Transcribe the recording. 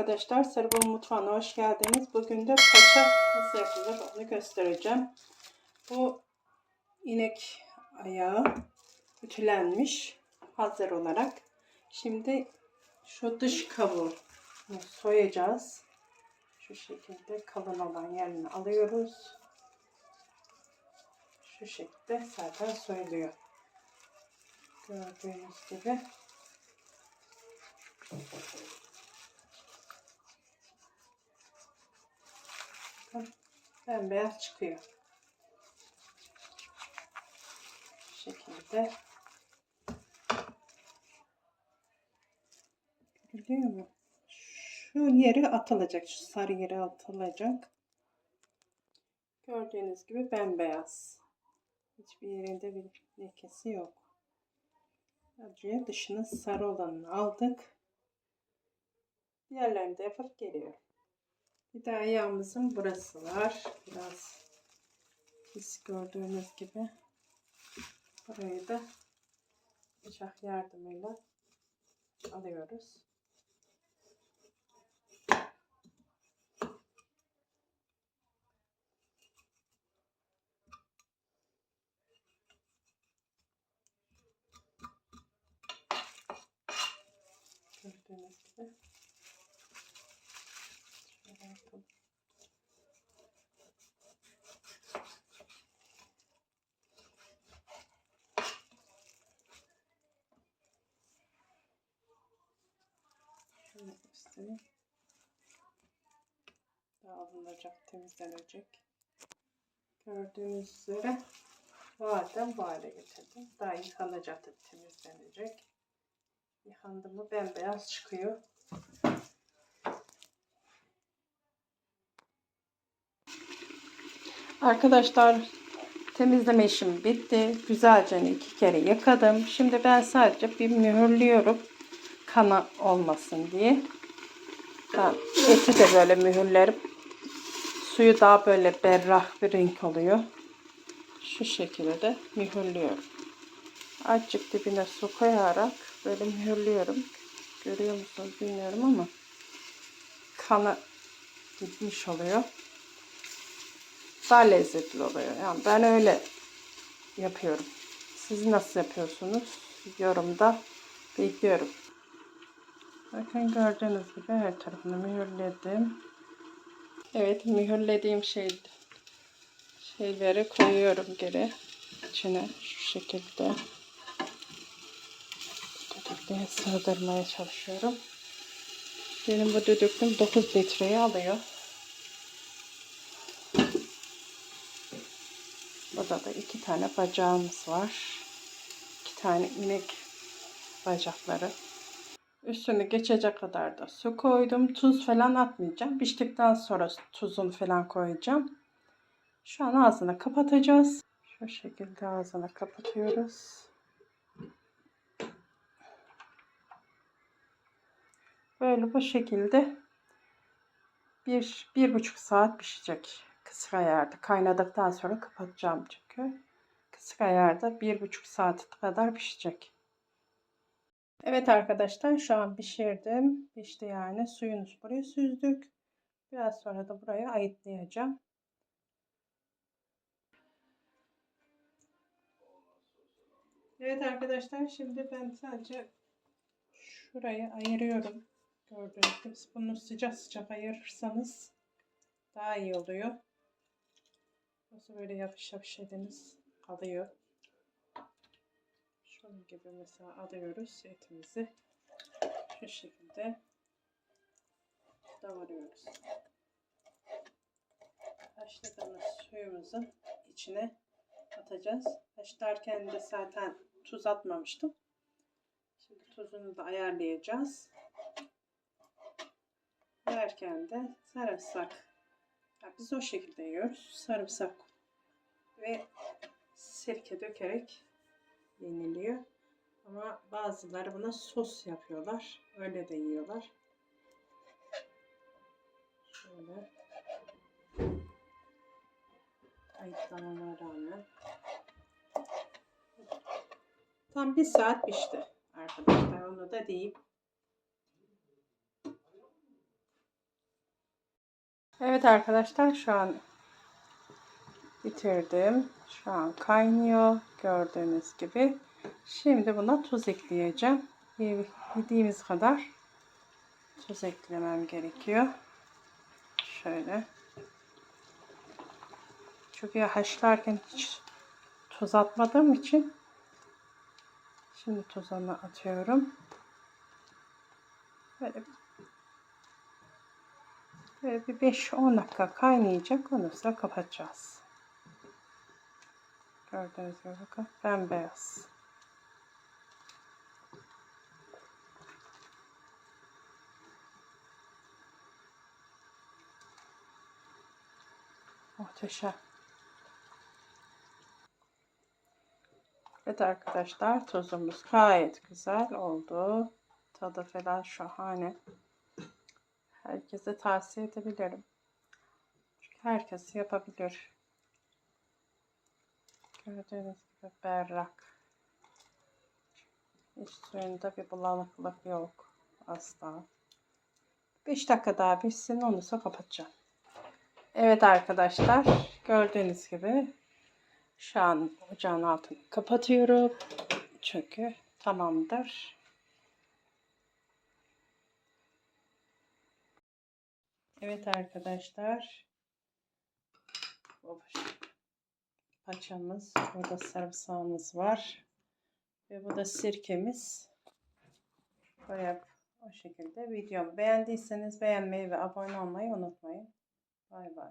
arkadaşlar. Sarıbıl Mutfağı'na hoş geldiniz. Bugün de paça nasıl yapılır onu göstereceğim. Bu inek ayağı ütülenmiş hazır olarak. Şimdi şu dış kabuğunu soyacağız. Şu şekilde kalın olan yerini alıyoruz. Şu şekilde zaten soyuluyor. Gördüğünüz gibi. Bembeyaz çıkıyor. Bu şekilde. Görülüyor mu? Şu yeri atılacak. Şu sarı yeri atılacak. Gördüğünüz gibi bembeyaz. Hiçbir yerinde bir lekesi yok. Sadece dışının sarı olanını aldık. Diğerlerini de yapıp geliyorum. Bir de ayağımızın burası var. Biraz pis gördüğünüz gibi. Burayı da bıçak yardımıyla alıyoruz. Gördüğünüz gibi. Şöyle yapalım. Göstereyim. Daha alınacak, temizlenecek. Gördüğünüz üzere badem bu hale getirdim. Daha yıkanacaktır, temizlenecek. Yıkandı mı bembeyaz çıkıyor. Arkadaşlar temizleme işim bitti. Güzelce iki kere yıkadım. Şimdi ben sadece bir mühürlüyorum. Kana olmasın diye. Ben eti de böyle mühürlerim. Suyu daha böyle berrak bir renk oluyor. Şu şekilde mühürlüyorum. Azıcık dibine su koyarak böyle mühürlüyorum. Görüyor musunuz bilmiyorum ama kanı gitmiş oluyor. Daha lezzetli oluyor. Yani ben öyle yapıyorum. Siz nasıl yapıyorsunuz? Yorumda bekliyorum. Bakın gördüğünüz gibi her tarafını mühürledim. Evet mühürlediğim şey şeyleri koyuyorum geri içine şu şekilde düdüklüğe sığdırmaya çalışıyorum. Benim bu düdüklüm 9 litreyi alıyor. Burada da iki tane bacağımız var. İki tane inek bacakları. Üstünü geçecek kadar da su koydum. Tuz falan atmayacağım. Piştikten sonra tuzunu falan koyacağım. Şu an ağzını kapatacağız. Şu şekilde ağzını kapatıyoruz. Böyle bu şekilde bir, bir buçuk saat pişecek. Kısık ayarda. Kaynadıktan sonra kapatacağım çünkü. Kısık ayarda bir buçuk saat kadar pişecek. Evet arkadaşlar şu an pişirdim. Pişti yani. Suyunu buraya süzdük. Biraz sonra da buraya ayıtlayacağım. Evet arkadaşlar şimdi ben sadece şurayı ayırıyorum. Gördüğünüz gibi bunu sıcak sıcak ayırırsanız daha iyi oluyor. Nasıl böyle yapış yapış ediniz kalıyor. Şunun gibi mesela alıyoruz etimizi. Şu şekilde davarıyoruz. Haşladığımız suyumuzun içine atacağız. Haşlarken de zaten tuz atmamıştım. Şimdi tuzunu da ayarlayacağız. Yerken de sarımsak. Ya biz o şekilde yiyoruz. Sarımsak ve sirke dökerek yeniliyor. Ama bazıları buna sos yapıyorlar. Öyle de yiyorlar. Şöyle ayıklamama rağmen tam bir saat pişti arkadaşlar. Onu da deyip Evet arkadaşlar şu an bitirdim. Şu an kaynıyor gördüğünüz gibi. Şimdi buna tuz ekleyeceğim. Yediğimiz kadar tuz eklemem gerekiyor. Şöyle. Çünkü haşlarken hiç tuz atmadığım için şimdi tuzunu atıyorum. Böyle Böyle bir 5-10 dakika kaynayacak. Ondan sonra kapatacağız. Gördüğünüz gibi bakın bembeyaz. Muhteşem. Evet arkadaşlar tuzumuz gayet güzel oldu. Tadı falan şahane. Herkese tavsiye edebilirim. Çünkü herkes yapabilir. Gördüğünüz gibi berrak. Hiç suyunda bir bulanıklık yok. Asla. 5 dakika daha pişsin. Onu sonra kapatacağım. Evet arkadaşlar. Gördüğünüz gibi şu an ocağın altını kapatıyorum. Çünkü tamamdır. Evet arkadaşlar. Paçamız. Burada sarımsağımız var. Ve bu da sirkemiz. Böyle o şekilde videomu beğendiyseniz beğenmeyi ve abone olmayı unutmayın. Bay bay.